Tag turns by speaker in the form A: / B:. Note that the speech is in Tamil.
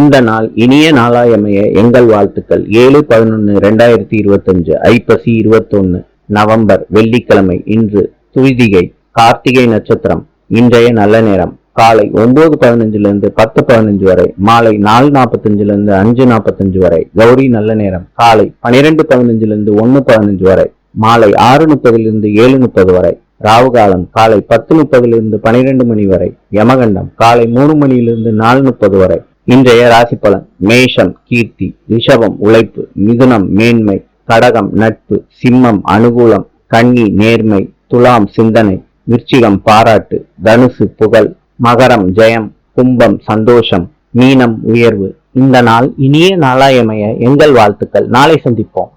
A: இந்த நாள் இனிய நாளாயமைய எங்கள் வாழ்த்துக்கள். ஏழு பதினொன்று ரெண்டாயிரத்தி இருபத்தஞ்சு ஐப்பசி இருபத்தொன்னு நவம்பர் வெள்ளிக்கிழமை இன்று துவிதிகை கார்த்திகை நட்சத்திரம் இன்றைய நல்ல நேரம். காலை ஒன்பது பதினஞ்சுல இருந்து பத்து பதினஞ்சு வரை மாலை நாலு நாற்பத்தஞ்சுல இருந்து அஞ்சு நாற்பத்தஞ்சு வரை கௌரி நல்ல நேரம். காலை பனிரெண்டு பதினஞ்சுல இருந்து ஒன்னு பதினஞ்சு வரை மாலை ஆறு முப்பதிலிருந்து ஏழு முப்பது வரை ராவுகாலம் காலை பத்து முப்பதிலிருந்து பனிரெண்டு மணி வரை யமகண்டம் காலை மூணு மணியிலிருந்து நாலு முப்பது வரை இன்றைய ராசி பலன் மேஷம் கீர்த்தி ரிஷபம் உழைப்பு மிதுனம் மேன்மை கடகம் நட்பு சிம்மம் அனுகூலம் கன்னி நேர்மை துலாம் சிந்தனை விருச்சிகம் பாராட்டு தனுசு புகழ் மகரம் ஜெயம் கும்பம் சந்தோஷம் மீனம் உயர்வு. இந்த நாள் இனிய நாளாயமைய எங்கள் வாழ்த்துக்கள். நாளை சந்திப்போம்.